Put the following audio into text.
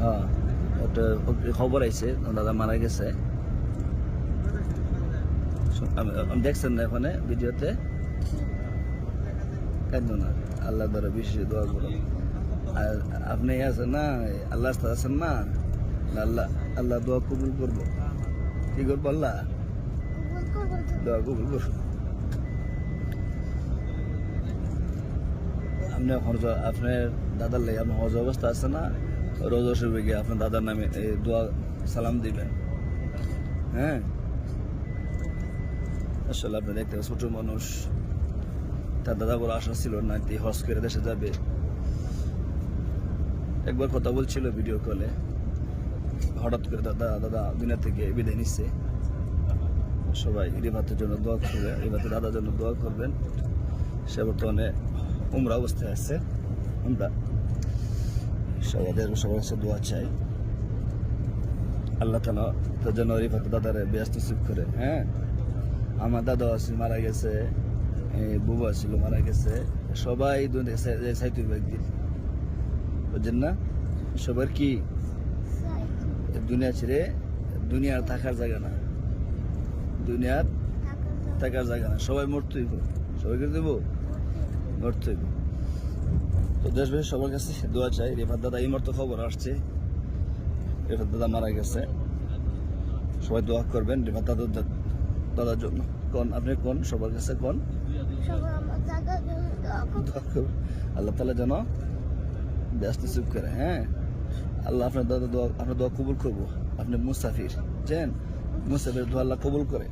হ্যাঁ খবর আইছে দাদা মারা গেছে। দেখছেন না ওখানে ভিডিওতে? আল্লাহ দ্বারা বিশেষ দোয়া করো আর আপনি আছেন না আল্লাহ আছেন না? আল্লাহ আল্লাহ দোয়া কবুল করব। কি করব আল্লাহ? দোয়া কবুল করব। আপনি আপনার দাদার লাগে আপনার হজ অবস্থা আছে না? রোজ শরীফে গিয়ে আপনার দাদার নামে দোয়া, সালাম দিবেন। হ্যাঁ? আসলে আপনি দেখতে ছোট মানুষ। তার দাদা বলে আশা ছিল না যে করে দেশে যাবে। একবার কথা বলছিল ভিডিও কলে হঠাৎ করে দাদা দাদা দুনিয়া থেকে বিদায় নিচ্ছে সবাই রিভাতের জন্য দোয়া করবে রিভাতের দাদার জন্য দোয়া করবেন। সে বর্তমানে উমরা অবস্থায় আছে। আমরা সবাদের সবার কাছে দোয়া চাই। আল্লাহ তালা তার জন্য রিফাত দাদারে ব্যস্ত সুখ করে হ্যাঁ? আমার দাদা আছে মারা গেছে বুবা মারা গেছে। সবাই সাইতুর একদিন বুঝছেন না? সবার কি? দুনিয়া ছেড়ে দুনিয়ার থাকার জায়গা না। দুনিয়ার থাকার জায়গা না। সবাই মরতেই সবাইকে দেবো? মরতেই তো দেশবাসী সবার কাছে দোয়া চাই। রেফার দাদা এই মতো খবর আসছে। রেফার দাদা মারা গেছে। সবাই দোয়া করবেন রেফার দাদা দাদার জন্য। কোন আপনি কোন? সবার কাছে কোন? আল্লাহ তালা যেন ব্যস্ত চুপ করে হ্যাঁ? আল্লাহ আপনার দাদা দোয়া আপনার দোয়া কবুল করব। আপনি মুসাফির জানেন? মুসাফির দোয়া আল্লাহ কবুল করে।